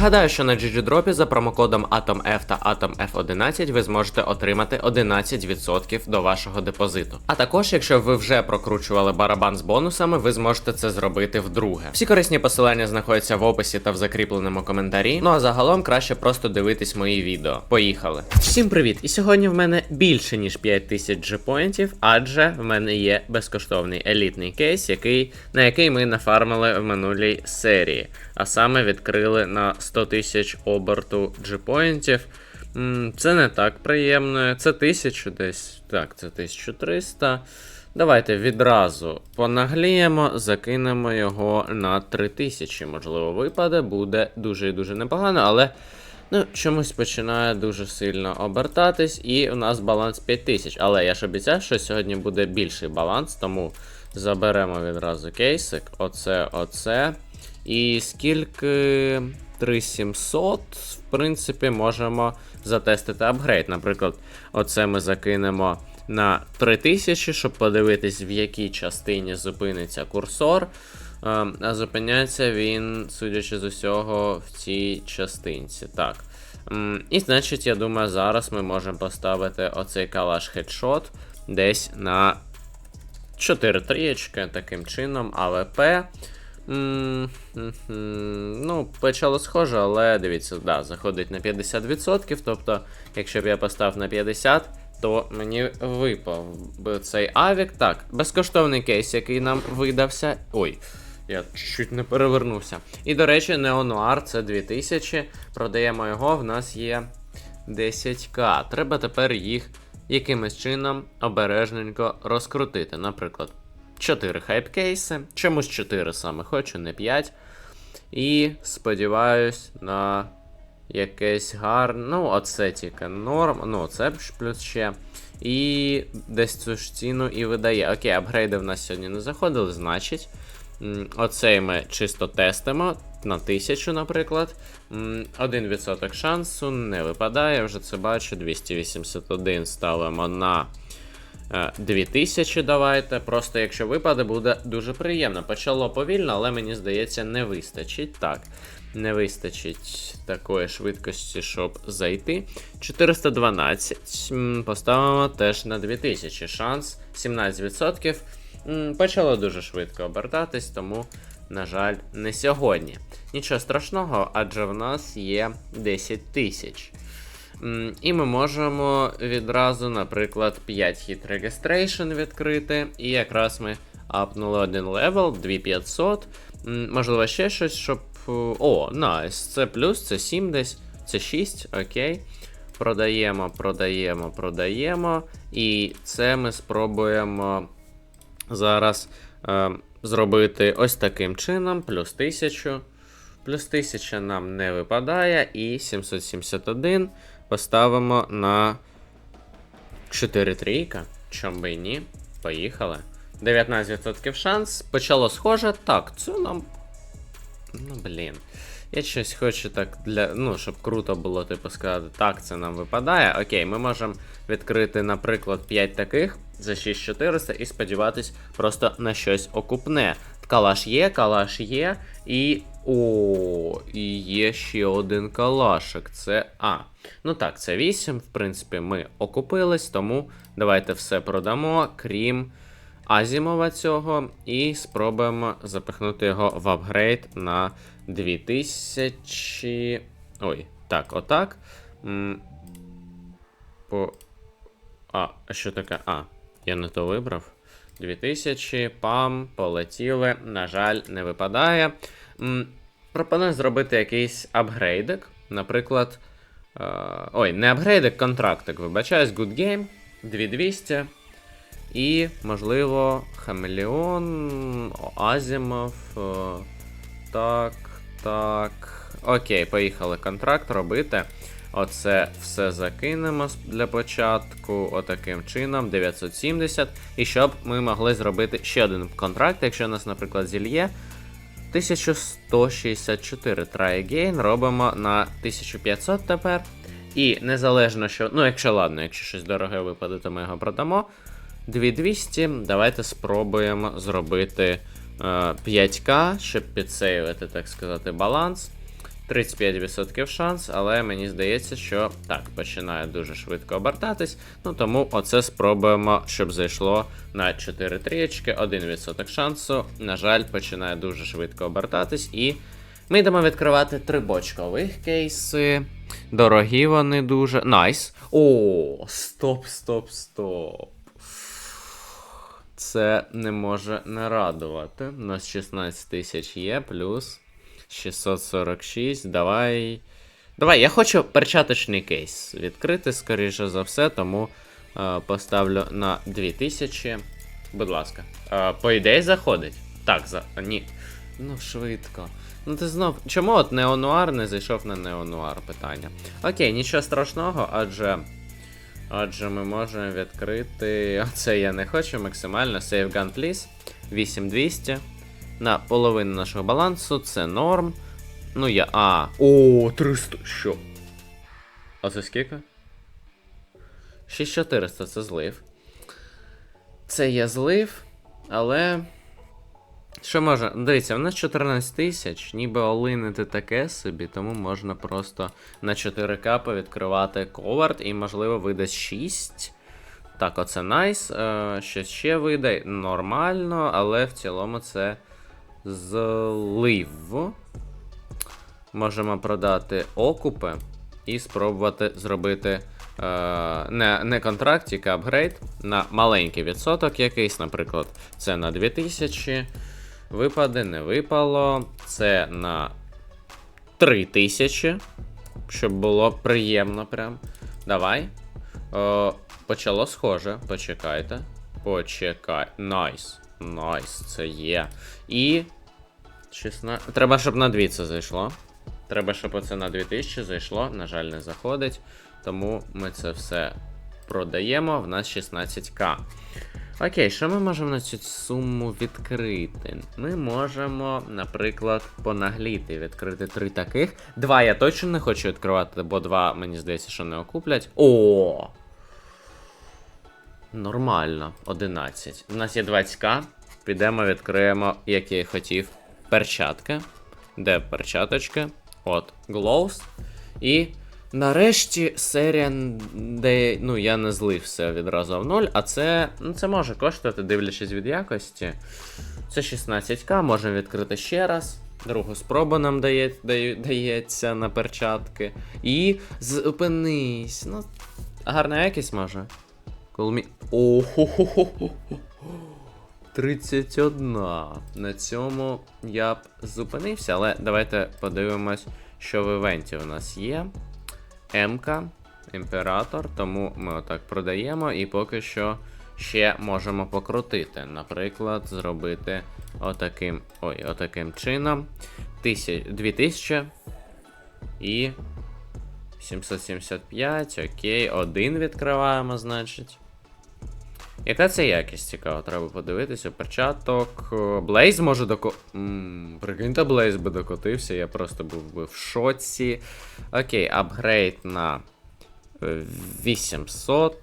Нагадаю, що на GGDrop за промокодом AtomF та AtomF11 ви зможете отримати 11% до вашого депозиту. А також, якщо ви вже прокручували барабан з бонусами, ви зможете це зробити вдруге. Всі корисні посилання знаходяться в описі та в закріпленому коментарі. Ну а загалом краще просто дивитись мої відео. Поїхали. Всім привіт! І сьогодні в мене більше ніж 5000 G-поінтів, адже в мене є безкоштовний елітний кейс, який, на який ми нафармили в минулій серії. А саме відкрили на 100 тисяч оберту G-поінтів. Це не так приємно. Це 1000 десь. Так, це 1300. Давайте відразу понагліємо, закинемо його на 3000. Можливо, випаде, буде дуже і дуже непогано, але ну, чомусь починає дуже сильно обертатись, і у нас баланс 5000. Але я ж обіцяв, що сьогодні буде більший баланс, тому заберемо відразу кейсик. Оце, оце. І скільки 3700, в принципі, можемо затестити апгрейд. Наприклад, оце ми закинемо на 3000, щоб подивитись, в якій частині зупиниться курсор. Ем, А зупиняється він, судячи з усього, в цій частинці. Так. І значить, я думаю, зараз ми можемо поставити оцей калаш хедшот десь на 4 трієчки таким чином, АВП. Ну, почало схоже, але дивіться, да, заходить на 50%. Тобто, якщо б я поставив на 50%, то мені випав би цей авік. Так, безкоштовний кейс, який нам видався. Ой, я чуть не перевернувся. І, до речі, Неонуар це 2000. Продаємо його, в нас є 10к. Треба тепер їх якимось чином обережненько розкрутити. Наприклад, 4 хайп-кейси. Чомусь 4 саме хочу, не 5. І сподіваюсь на якесь гарне. Ну, оце тільки норм. Ну, це плюс ще. І десь цю ж ціну і видає. Окей, апгрейди в нас сьогодні не заходили, значить. Оцей ми чисто тестимо на 1000, наприклад. М, 1% шансу не випадає, вже це бачу. 281 ставимо на 2000 давайте. Просто якщо випаде, буде дуже приємно. Почало повільно, але мені здається, не вистачить. Так, не вистачить такої швидкості, щоб зайти. 412. Поставимо теж на 2000. Шанс 17%. Почало дуже швидко обертатись, тому, на жаль, не сьогодні. Нічого страшного, адже в нас є 10 тисяч. І ми можемо відразу, наприклад, 5 хіт registration відкрити. І якраз ми апнули один левел, 2500. Можливо, ще щось, щоб. е, О, найс. Це плюс, це 7 десь, це 6, окей. Продаємо, продаємо, продаємо. І це ми спробуємо зараз е, зробити ось таким чином, плюс 1000. Плюс 1000 нам не випадає, і 771 поставимо на 4 трійка. Чом би і ні? Поїхали. 19% шанс. Почало схоже. Так, це нам. Ну, блін. Я щось хочу так для. Ну, щоб круто було, типу, сказати, так, це нам випадає. Окей, ми можемо відкрити, наприклад, 5 таких за 6400 і сподіватись просто на щось окупне. Калаш є, калаш є, і. О, і є ще один калашик. Це. А. Ну так, це 8. В принципі, ми окупились, тому давайте все продамо, крім Азімова цього, і спробуємо запихнути його в апгрейд на 2000. Ой, так, отак. По. А, що таке? А, я не то вибрав. 2000, пам, полетіли. На жаль, не випадає. Пропоную зробити якийсь апгрейдик. Наприклад. е, ой, не апгрейдик, контрактик, вибачаюсь, Good Game, 2200. І, можливо, Хамелеон, Азімов. е, Так, так. Окей, поїхали контракт робити. Оце все закинемо для початку, отаким чином, 970. І щоб ми могли зробити ще один контракт, якщо у нас, наприклад, зільє. 1164 try again робимо на 1500 тепер. І незалежно що. Ну, якщо ладно, якщо щось дороге випаде, то ми його продамо. 2200. Давайте спробуємо зробити е, 5К, щоб підсейвити, так сказати, баланс. 35% шанс, але мені здається, що так, починає дуже швидко обертатись. Ну тому оце спробуємо, щоб зайшло на 4 трієчки, 1% шансу. На жаль, починає дуже швидко обертатись. І ми йдемо відкривати три бочкових кейси. Дорогі вони дуже. Найс. О, стоп, стоп, стоп. Це не може не радувати. У нас 16 тисяч є, плюс 646. Давай. Давай, я хочу перчаточний кейс відкрити, скоріше за все, тому е, поставлю на 2000. Будь ласка. Е, по ідеї заходить. Так, за. Ні. Ну, швидко. Ну ти знов. Чому от неонуар не зайшов на неонуар питання? Окей, нічого страшного, адже. Адже ми можемо відкрити. Оце я не хочу максимально. Save Gun Please. 8200. На половину нашого балансу. Це норм. Ну я. А. О, 300. Що? А це скільки? 6400 це злив. Це є злив, але. Що може? Дивіться, у нас 14 тисяч, ніби олинити таке собі, тому можна просто на 4К повідкривати ковард і, можливо, видасть 6. Так, оце найс. Е, що ще вийде нормально, але в цілому це злив. Можемо продати окупи і спробувати зробити е, не, не контрактик, а апгрейд на маленький відсоток якийсь, наприклад, це на 2000. Випаде, не випало. Це на 3000. Щоб було приємно прям. Давай. О, почало схоже. Почекайте. Почекай. Найс. Найс, це є. І. 16. Треба, щоб на 2 це зайшло. Треба, щоб оце на 2000 зайшло. На жаль, не заходить. Тому ми це все продаємо. В нас 16к. Окей, що ми можемо на цю суму відкрити? Ми можемо, наприклад, понагліти, відкрити три таких. Два я точно не хочу відкривати, бо два, мені здається, що не окуплять. О! Нормально, 11. У нас є 20к. Підемо, відкриємо, як я і хотів, перчатки. Де перчаточки? От, Glows. І Нарешті серія, де ну, я не злив все відразу в ноль, а це ну, це може коштувати, дивлячись від якості. Це 16к, можемо відкрити ще раз. Другу спробу нам дає, дає, дається на перчатки. І зупинись. Ну, гарна якість може. Колмі... О-хо-хо-хо-хо. 31. На цьому я б зупинився, але давайте подивимось, що в івенті у нас є. МК, імператор, тому ми отак продаємо і поки що ще можемо покрутити. Наприклад, зробити отаким ой, отаким чином. 2000 і 775, окей, один відкриваємо, значить. Яка це якість цікаво, треба подивитися. Перчаток. Блейз може доко. Прикиньте, Блейз би докотився, я просто був би в шоці. Окей, апгрейд на 800.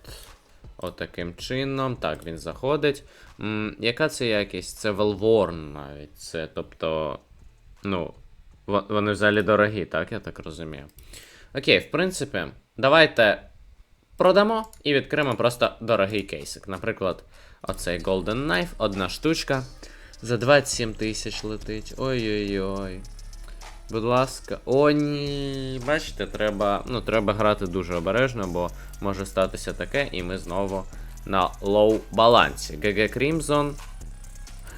Отаким чином. Так, він заходить. М, Яка це якість? Це Велворн навіть. Це, тобто. Ну, вони взагалі дорогі, так, я так розумію. Окей, в принципі, давайте продамо і відкриємо просто дорогий кейсик. Наприклад, оцей Golden Knife, одна штучка. За 27 тисяч летить. Ой-ой-ой. Будь ласка. О, ні. Бачите, треба. Ну, треба грати дуже обережно, бо може статися таке, і ми знову на лоу балансі. GG Crimson.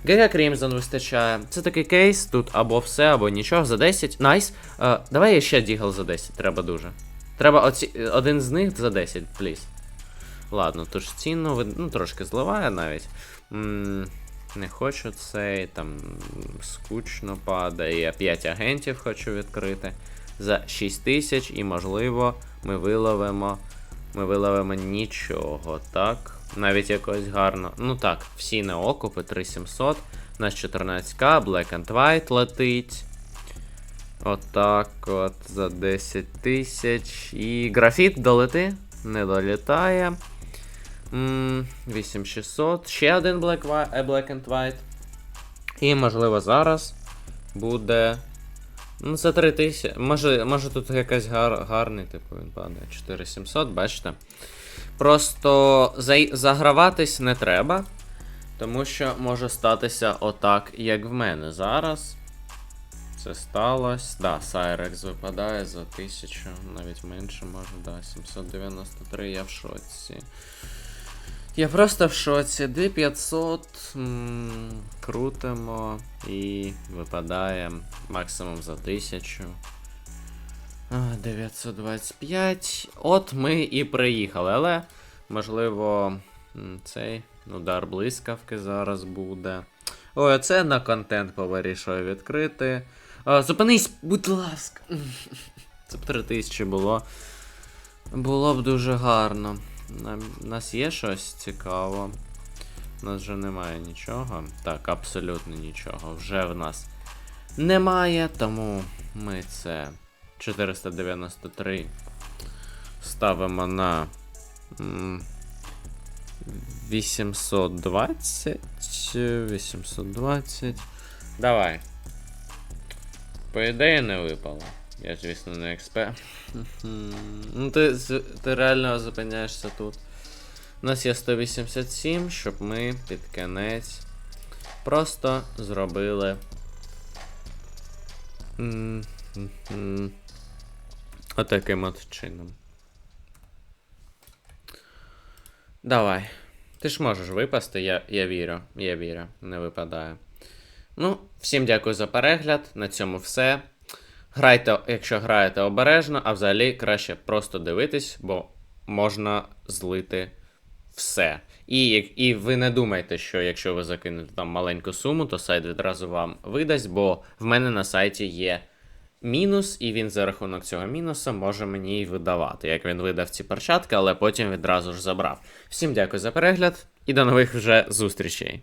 GG Crimson вистачає. Це такий кейс, тут або все, або нічого. За 10. Найс. Е, давай я ще дігл за 10, треба дуже. Треба оці... один з них за 10, пліз. Ладно, тож ціну ви- ну, трошки зливає навіть. м не хочу цей, там скучно падає. 5 агентів хочу відкрити за 6 тисяч, і можливо ми виловимо. Ми виловимо нічого, так? Навіть якось гарно. Ну так, всі на окупи 3700. У нас 14к, Black and White летить. Отак от за 10 тисяч. І графіт долети? Не долітає. 8600. Ще один Black, Black and White. І, можливо, зараз буде Ну, це 3 тисячі. Може, може тут якась гар, гарний, типу, він падає. 4700, бачите. Просто за, заграватись не треба. Тому що може статися отак, як в мене зараз. Це сталося. Да, Сайрекс випадає за 1000, навіть менше може, да, 793, я в шоці. Я просто в шоці. D500 м, крутимо і випадає максимум за 1000. 925. От ми і приїхали, але можливо цей удар блискавки зараз буде. Ой, оце на контент повирішую відкрити. А, зупинись, будь ласка. Це б 3000 було. Було б дуже гарно. У нас є щось цікаво. У нас вже немає нічого. Так, абсолютно нічого. Вже в нас немає, тому ми це 493 ставимо на 820. 820. Давай. По ідеї не випало. Я, звісно, не експерт. ну, ти, ти реально зупиняєшся тут. У нас є 187, щоб ми під кінець просто зробили. Отаким от чином. Давай. Ти ж можеш випасти, я, я вірю. Я вірю, не випадає. Ну, всім дякую за перегляд. На цьому все. Грайте, якщо граєте обережно, а взагалі краще просто дивитись, бо можна злити все. І, і ви не думайте, що якщо ви закинете там маленьку суму, то сайт відразу вам видасть, бо в мене на сайті є мінус, і він за рахунок цього мінуса може мені й видавати. Як він видав ці перчатки, але потім відразу ж забрав. Всім дякую за перегляд і до нових вже зустрічей.